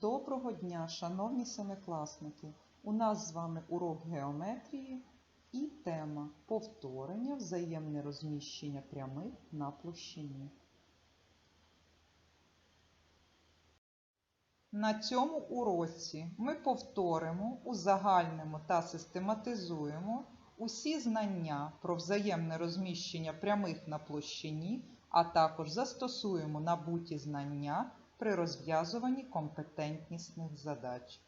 Доброго дня, шановні семикласники! У нас з вами урок геометрії і тема повторення взаємне розміщення прямих на площині. На цьому уроці ми повторимо, узагальнимо та систематизуємо усі знання про взаємне розміщення прямих на площині, а також застосуємо набуті знання при розв'язуванні компетентнісних задач.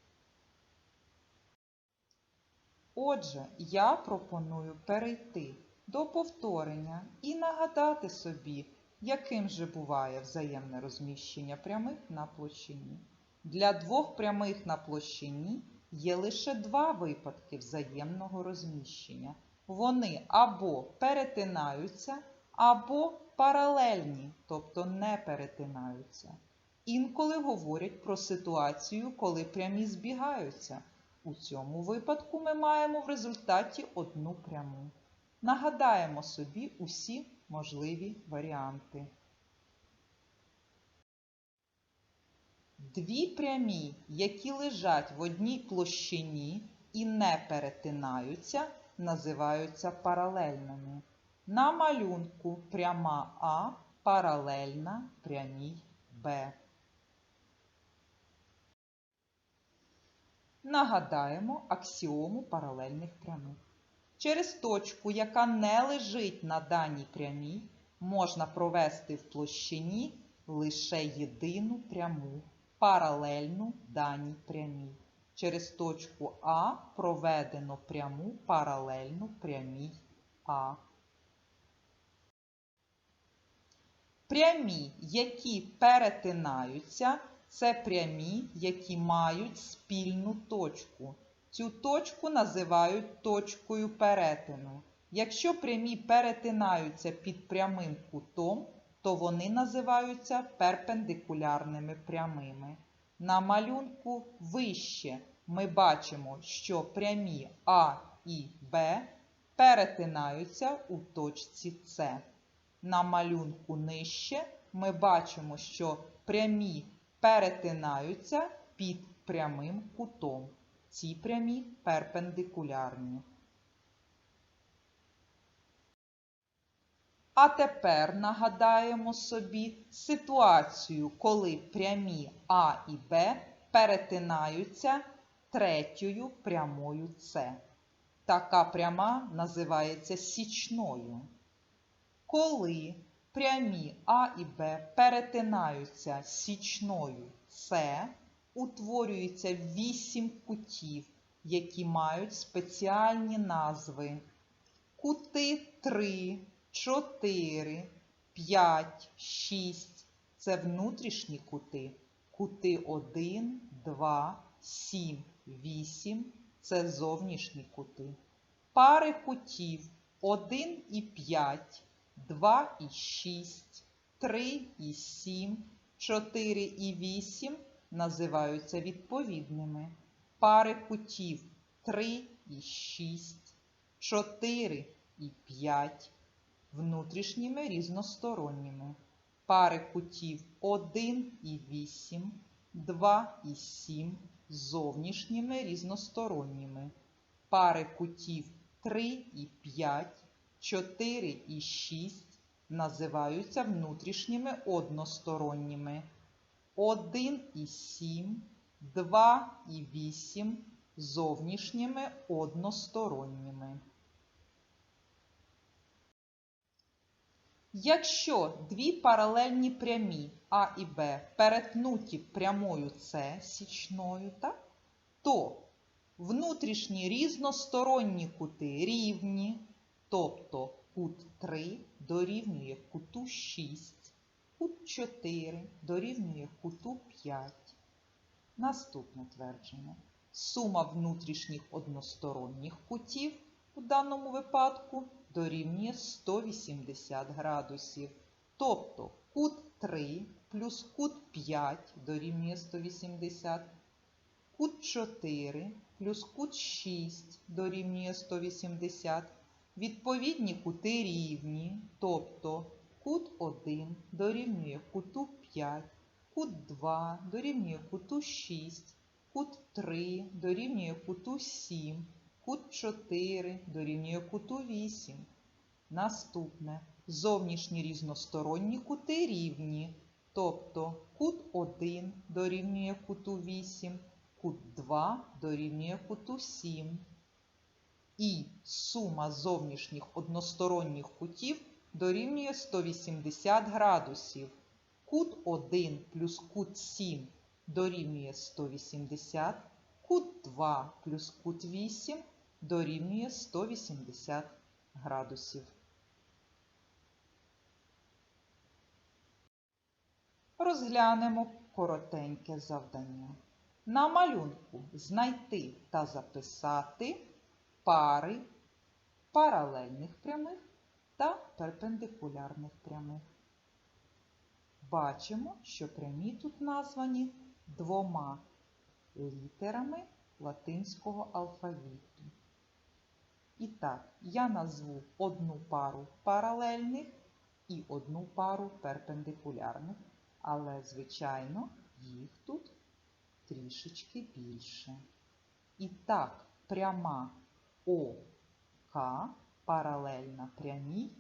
Отже, я пропоную перейти до повторення і нагадати собі, яким же буває взаємне розміщення прямих на площині. Для двох прямих на площині є лише два випадки взаємного розміщення. Вони або перетинаються, або паралельні, тобто не перетинаються. Інколи говорять про ситуацію, коли прямі збігаються. У цьому випадку ми маємо в результаті одну пряму. Нагадаємо собі усі можливі варіанти. Дві прямі, які лежать в одній площині і не перетинаються, називаються паралельними. На малюнку пряма А паралельна прямій Б. Нагадаємо аксіому паралельних прямих. Через точку, яка не лежить на даній прямій, можна провести в площині лише єдину пряму, паралельну даній прямій. Через точку А проведено пряму паралельну прямій А. Прямі, які перетинаються, це прямі, які мають спільну точку. Цю точку називають точкою перетину. Якщо прямі перетинаються під прямим кутом, то вони називаються перпендикулярними прямими. На малюнку вище ми бачимо, що прямі А і Б перетинаються у точці С. На малюнку нижче ми бачимо, що прямі перетинаються під прямим кутом. Ці прямі перпендикулярні. А тепер нагадаємо собі ситуацію, коли прямі А і Б перетинаються третьою прямою С. Така пряма називається січною. Коли прямі А і Б перетинаються січною С, утворюється вісім кутів, які мають спеціальні назви. Кути 3, 4, 5, 6 це внутрішні кути. Кути 1, 2, 7, 8 це зовнішні кути. Пари кутів 1 і 5 2 і 6, 3 і 7, 4 і 8 називаються відповідними. Пари кутів 3 і 6, 4 і 5 внутрішніми різносторонніми. Пари кутів 1 і 8, 2 і 7 зовнішніми різносторонніми. Пари кутів 3 і 5 4 і 6 називаються внутрішніми односторонніми. 1 і 7, 2 і 8 зовнішніми односторонніми. Якщо дві паралельні прямі А і Б перетнуті прямою С січною, так, то внутрішні різносторонні кути рівні. Тобто кут 3 дорівнює куту 6, кут 4 дорівнює куту 5. Наступне твердження. Сума внутрішніх односторонніх кутів у даному випадку дорівнює 180 градусів. Тобто кут 3 плюс кут 5 дорівнює 180, кут 4 плюс кут 6 дорівнює 180. Відповідні кути рівні, тобто кут 1 дорівнює куту 5, кут 2 дорівнює куту 6, кут 3 дорівнює куту 7, кут 4 дорівнює куту 8. Наступне. Зовнішні різносторонні кути рівні, тобто кут 1 дорівнює куту 8, кут 2 дорівнює куту 7. І сума зовнішніх односторонніх кутів дорівнює 180 градусів. Кут 1 плюс кут 7 дорівнює 180, кут 2 плюс кут 8 дорівнює 180 градусів. Розглянемо коротеньке завдання. На малюнку знайти та записати пари паралельних прямих та перпендикулярних прямих. Бачимо, що прямі тут названі двома літерами латинського алфавіту. І так, я назву одну пару паралельних і одну пару перпендикулярних, але, звичайно, їх тут трішечки більше. І так, пряма ОК паралельна прямій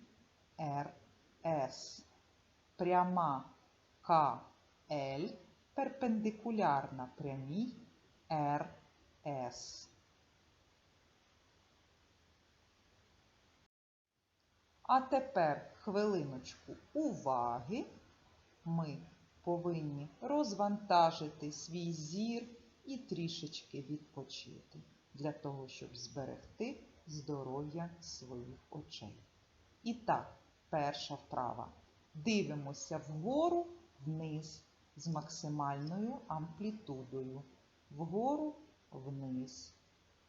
РС. Пряма КЛ перпендикулярна прямій РС. А тепер хвилиночку уваги. Ми повинні розвантажити свій зір і трішечки відпочити для того, щоб зберегти здоров'я своїх очей. І так, перша вправа. Дивимося вгору вниз з максимальною амплітудою. Вгору вниз.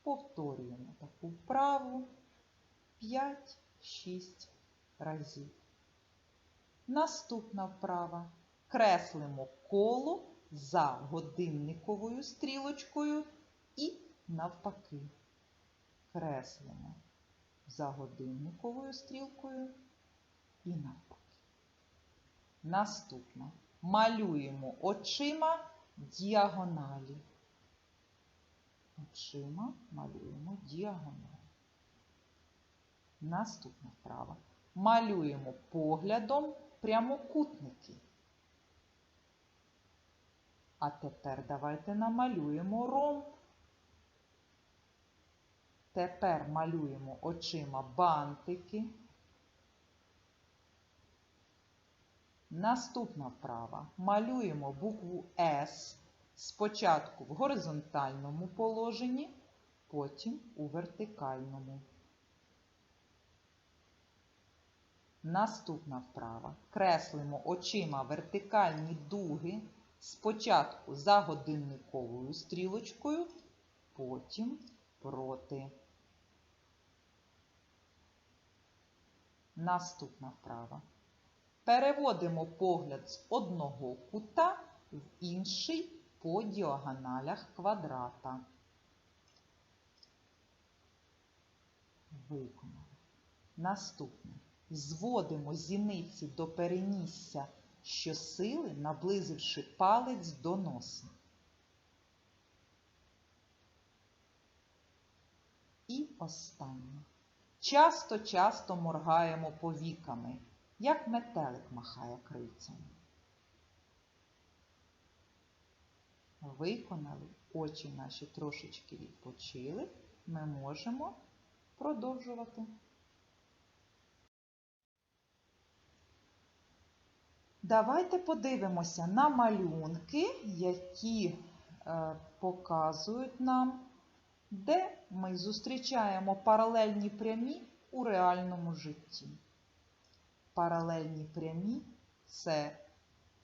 Повторюємо таку вправу 5-6 разів. Наступна вправа. Креслимо коло за годинниковою стрілочкою і навпаки. Креслимо за годинниковою стрілкою і навпаки. Наступна. Малюємо очима діагоналі. Очима малюємо діагоналі. Наступна вправа. Малюємо поглядом прямокутники. А тепер давайте намалюємо ромб. Тепер малюємо очима бантики. Наступна вправа. Малюємо букву С спочатку в горизонтальному положенні, потім у вертикальному. Наступна вправа. Креслимо очима вертикальні дуги спочатку за годинниковою стрілочкою, потім проти. Наступна вправа. Переводимо погляд з одного кута в інший по діагоналях квадрата. Виконали. Наступне. Зводимо зіниці до перенісся щосили, наблизивши палець до носа. І останнє. Часто-часто моргаємо повіками, як метелик махає крильцями. Виконали, очі наші трошечки відпочили, ми можемо продовжувати. Давайте подивимося на малюнки, які е, показують нам, де ми зустрічаємо паралельні прямі у реальному житті. Паралельні прямі це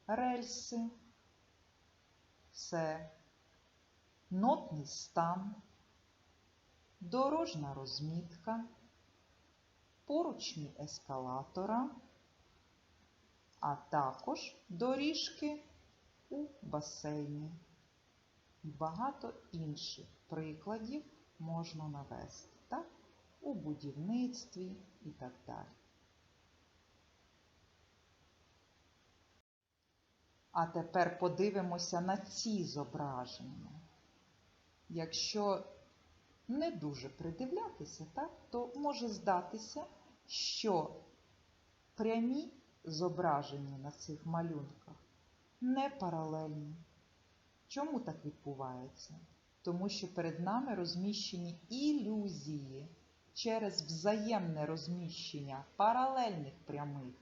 рельси, це нотний стан, дорожна розмітка, поручні ескалатора а також доріжки у басейні. І багато інших прикладів можна навести так? у будівництві і так далі. А тепер подивимося на ці зображення. Якщо не дуже придивлятися, так, то може здатися, що прямі зображені на цих малюнках не паралельні. Чому так відбувається? Тому що перед нами розміщені ілюзії через взаємне розміщення паралельних прямих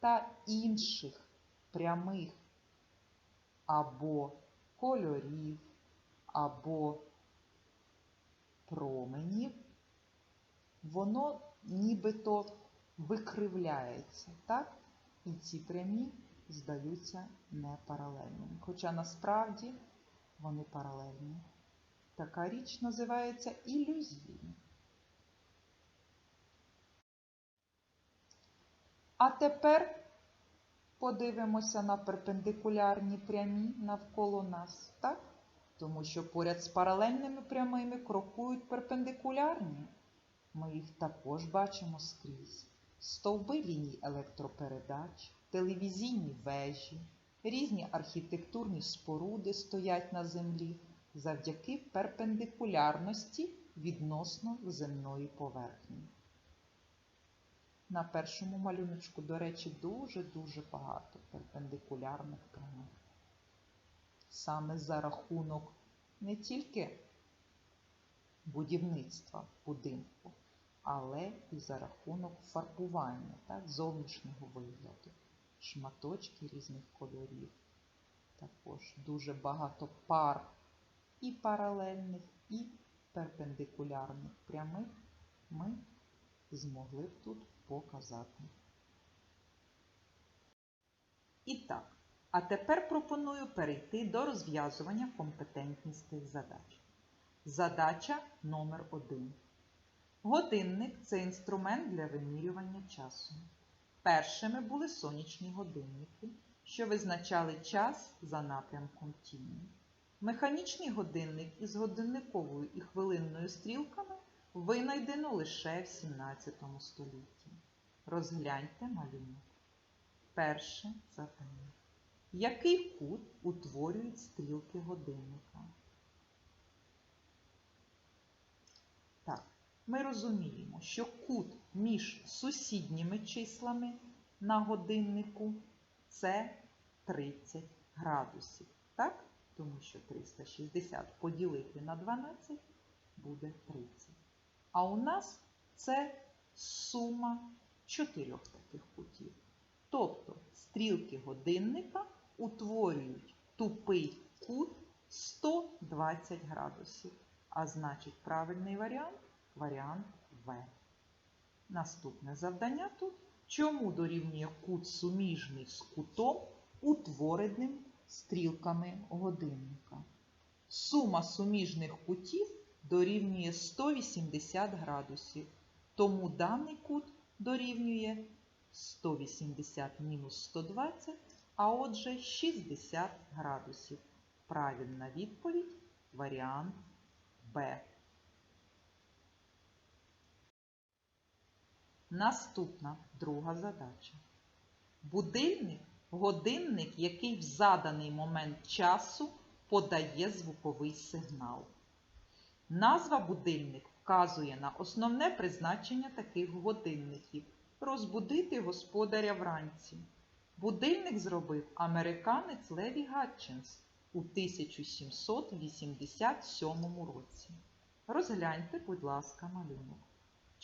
та інших прямих або кольорів, або променів, воно нібито викривляється, так? І ці прямі здаються непаралельними. Хоча насправді вони паралельні. Така річ називається ілюзією. А тепер подивимося на перпендикулярні прямі навколо нас, так? Тому що поряд з паралельними прямими крокують перпендикулярні. Ми їх також бачимо скрізь. Стовби ліній електропередач, телевізійні вежі, різні архітектурні споруди стоять на землі завдяки перпендикулярності відносно земної поверхні. На першому малюночку, до речі, дуже-дуже багато перпендикулярних прямих. Саме за рахунок не тільки будівництва будинку, але і за рахунок фарбування, так, зовнішнього вигляду, шматочки різних кольорів. Також дуже багато пар і паралельних, і перпендикулярних прямих ми змогли б тут показати. І так, а тепер пропоную перейти до розв'язування компетентністих задач. Задача номер 1 Годинник це інструмент для вимірювання часу. Першими були сонячні годинники, що визначали час за напрямком тіні. Механічний годинник із годинниковою і хвилинною стрілками винайдено лише в 17 столітті. Розгляньте малюнок. Перше завдання. Який кут утворюють стрілки годинника? Так, ми розуміємо, що кут між сусідніми числами на годиннику це 30 градусів. Так? Тому що 360 поділити на 12 буде 30. А у нас це сума чотирьох таких кутів. Тобто стрілки годинника утворюють тупий кут 120 градусів. А значить, правильний варіант варіант В. Наступне завдання тут. Чому дорівнює кут суміжний з кутом, утвореним стрілками годинника? Сума суміжних кутів дорівнює 180 градусів. Тому даний кут дорівнює 180 мінус 120, а отже 60 градусів. Правильна відповідь варіант Б. Наступна друга задача. Будильник годинник, який в заданий момент часу подає звуковий сигнал. Назва будильник вказує на основне призначення таких годинників розбудити господаря вранці. Будильник зробив американець Леві Гатчинс у 1787 році. Розгляньте, будь ласка, малюнок.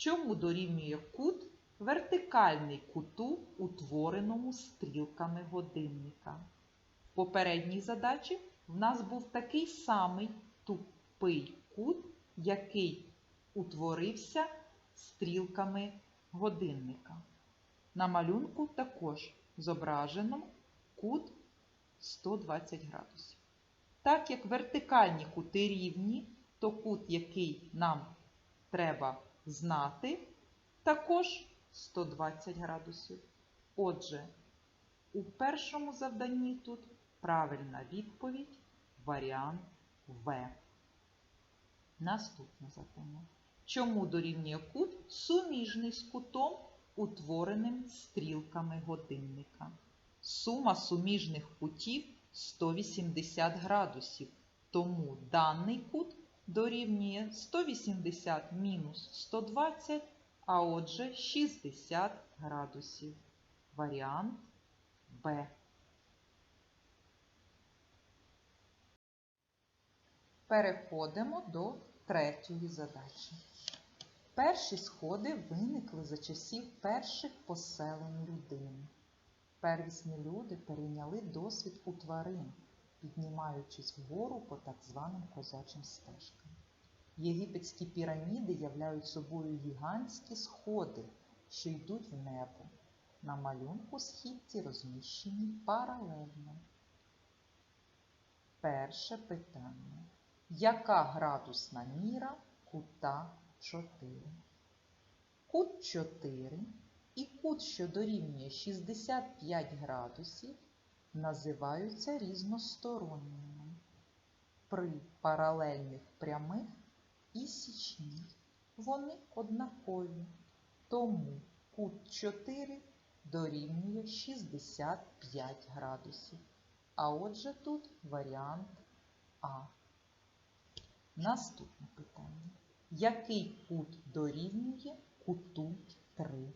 Чому дорівнює кут вертикальний куту, утвореному стрілками годинника? В попередній задачі в нас був такий самий тупий кут, який утворився стрілками годинника. На малюнку також зображено кут 120 градусів. Так як вертикальні кути рівні, то кут, який нам треба знати, також 120 градусів. Отже, у першому завданні тут правильна відповідь варіант В. Наступне завдання. Чому дорівнює кут суміжний з кутом, утвореним стрілками годинника? Сума суміжних кутів 180 градусів, тому даний кут дорівнює 180 мінус 120, а отже 60 градусів. Варіант Б. Переходимо до третьої задачі. Перші сходи виникли за часів перших поселень людини. Первісні люди перейняли досвід у тварин, піднімаючись вгору по так званим козачим стежкам. Єгипетські піраміди являють собою гігантські сходи, що йдуть в небо. На малюнку східці розміщені паралельно. Перше питання. Яка градусна міра кута 4? Кут 4 і кут, що дорівнює 65 градусів, називаються різносторонніми. При паралельних прямих і січній вони однакові, тому кут 4 дорівнює 65 градусів. А отже тут варіант А. Наступне питання. Який кут дорівнює куту 3?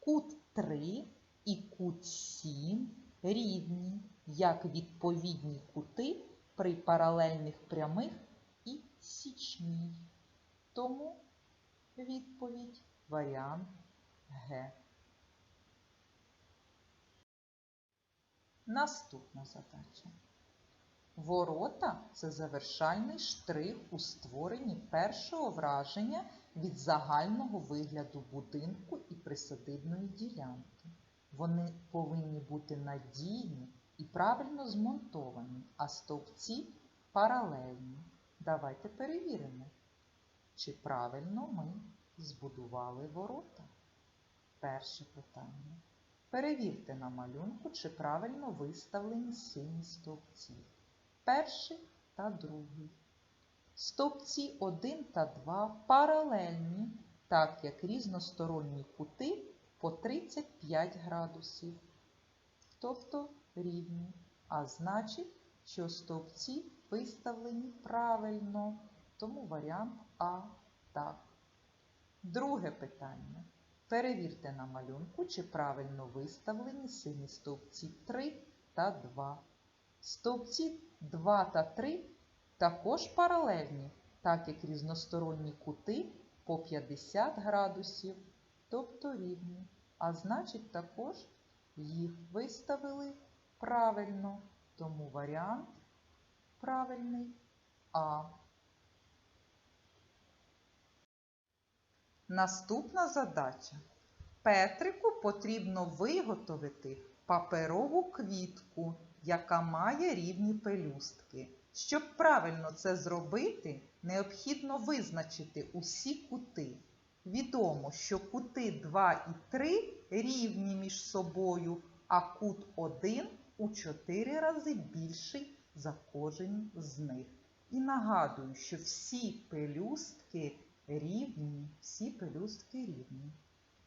Кут 3 і кут 7 рівні, як відповідні кути при паралельних прямих і січній. Тому відповідь варіант Г. Наступна задача. Ворота це завершальний штрих у створенні першого враження від загального вигляду будинку і присадибної ділянки. Вони повинні бути надійні і правильно змонтовані, а стовпці паралельні. Давайте перевіримо, чи правильно ми збудували ворота. Перше питання. Перевірте на малюнку, чи правильно виставлені сині стовпці. Перший та другий. Стовпці 1 та 2 паралельні, так як різносторонні кути по 35 градусів, тобто рівні. А значить, що стовпці виставлені правильно, тому варіант А так. Друге питання. Перевірте на малюнку, чи правильно виставлені сині стовпці 3 та 2. Стовпці 2 та 3 також паралельні, так як різносторонні кути по 50 градусів, тобто рівні. А значить, також їх виставили правильно, тому варіант правильний А. Наступна задача. Петрику потрібно виготовити паперову квітку, яка має рівні пелюстки. Щоб правильно це зробити, необхідно визначити усі кути. Відомо, що кути 2 і 3 рівні між собою, а кут 1 у 4 рази більший за кожен з них. І нагадую, що всі пелюстки рівні, всі пелюстки рівні.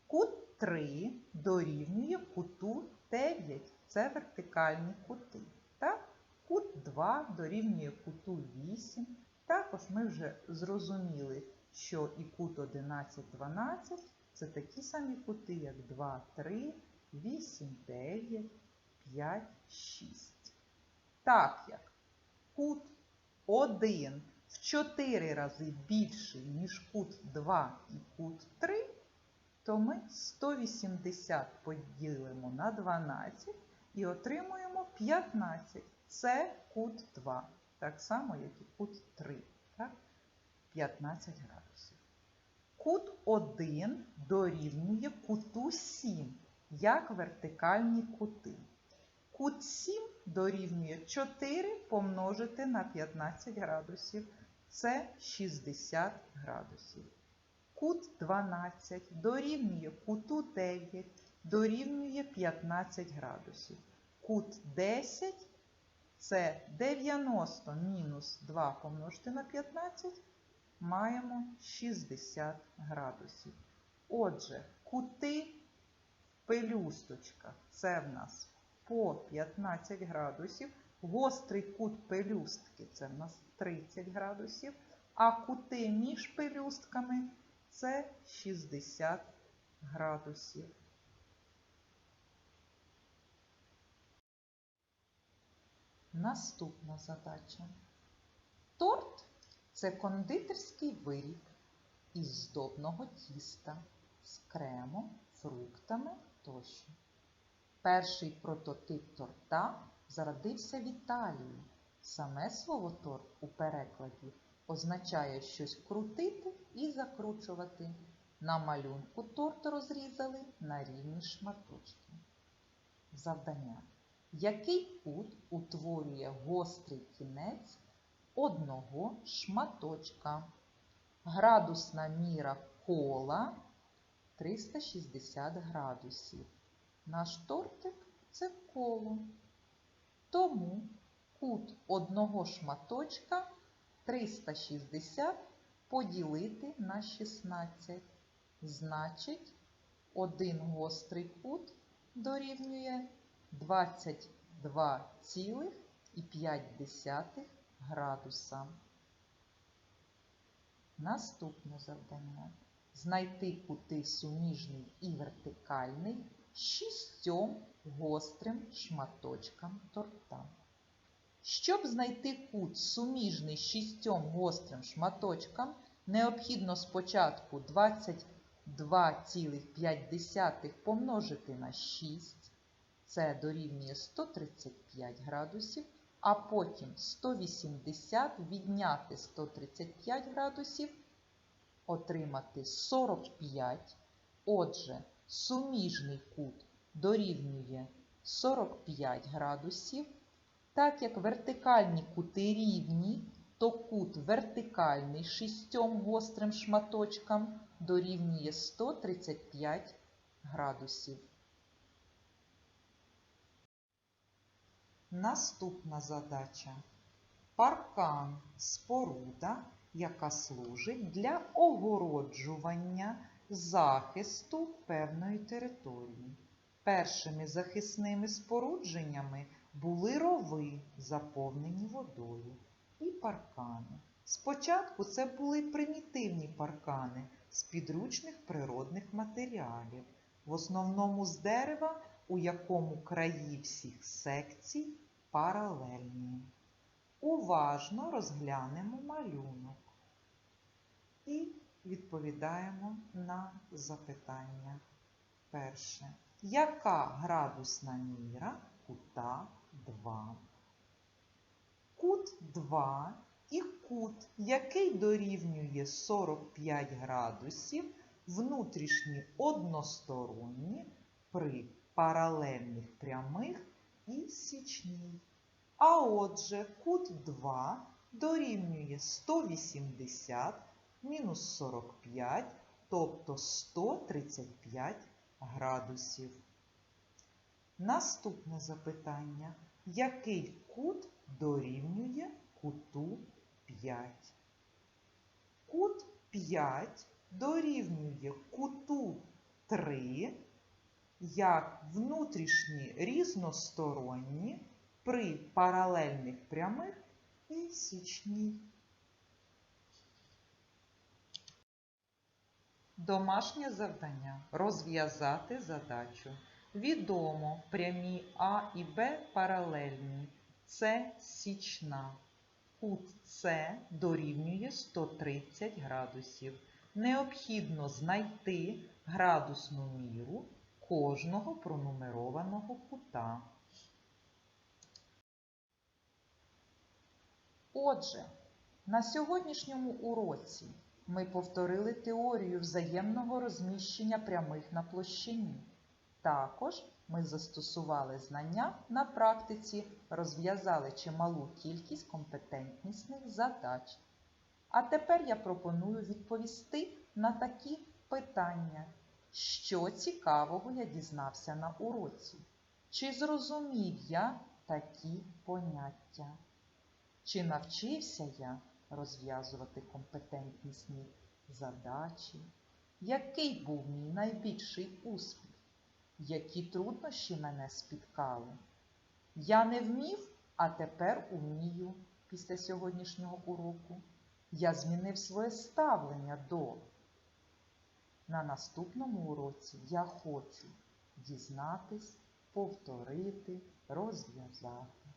Кут 3 дорівнює куту 9. Це вертикальні кути. Так? Кут 2 дорівнює куту 8. Також ми вже зрозуміли, що і кут 11, 12 це такі самі кути, як 2, 3, 8, 9, 5, 6. Так як кут 1 в 4 рази більший, ніж кут 2 і кут 3, то ми 180 поділимо на 12 і отримуємо 15. Це кут 2. Так само, як і кут 3. Так? 15 градусів. Кут 1 дорівнює куту 7, як вертикальні кути. Кут 7 дорівнює 4 помножити на 15 градусів. Це 60 градусів. Кут 12 дорівнює куту 9, дорівнює 15 градусів. Кут 10 це 90 мінус 2 помножити на 15, маємо 60 градусів. Отже, кути в пелюсточках це в нас по 15 градусів, гострий кут пелюстки це в нас 30 градусів, а кути між пелюстками це 60 градусів. Наступна задача. Торт це кондитерський виріб із здобного тіста з кремом, фруктами тощо. Перший прототип торта зародився в Італії. Саме слово торт у перекладі означає щось крутити і закручувати. На малюнку торт розрізали на рівні шматочки. Завдання. Який кут утворює гострий кінець одного шматочка? Градусна міра кола 360 градусів. Наш тортик це коло. Тому кут одного шматочка 360 поділити на 16. Значить, один гострий кут дорівнює 22,5 градуса. Наступне завдання. Знайти кути суміжний і вертикальний шістьом гострим шматочкам торта. Щоб знайти кут суміжний шістьом гострим шматочкам, необхідно спочатку 22,5 помножити на 6, це дорівнює 135 градусів, а потім 180 відняти 135 градусів, отримати 45. Отже, суміжний кут дорівнює 45 градусів. Так як вертикальні кути рівні, то кут вертикальний шістьом гострим шматочкам дорівнює 135 градусів. Наступна задача. Паркан споруда, яка служить для огороджування захисту певної території. Першими захисними спорудженнями були рови, заповнені водою, і паркани. Спочатку це були примітивні паркани з підручних природних матеріалів, в основному з дерева, у якому краї всіх секцій паралельні. Уважно розглянемо малюнок і відповідаємо на запитання. Перше. Яка градусна міра кута 2? Кут 2 і кут, який дорівнює 45 градусів, внутрішні односторонні при паралельних прямих і січній. А отже, кут 2 дорівнює 180 мінус 45, тобто 135 градусів. Наступне запитання. Який кут дорівнює куту 5? Кут 5 дорівнює куту 3 як внутрішні різносторонні при паралельних прямих і січній. Домашнє завдання розв'язати задачу. Відомо прямі А і Б паралельні. Це січна. Кут С дорівнює 130 градусів. Необхідно знайти градусну міру кожного пронумерованого кута. Отже, на сьогоднішньому уроці ми повторили теорію взаємного розміщення прямих на площині. Також ми застосували знання на практиці, розв'язали чималу кількість компетентнісних задач. А тепер я пропоную відповісти на такі питання. Що цікавого я дізнався на уроці? Чи зрозумів я такі поняття? Чи навчився я розв'язувати компетентнісні задачі? Який був мій найбільший успіх? Які труднощі мене спіткали? Я не вмів, а тепер умію після сьогоднішнього уроку. Я змінив своє ставлення до. На наступному уроці я хочу дізнатись, повторити, розв'язати.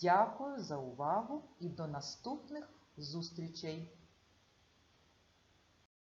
Дякую за увагу і до наступних зустрічей!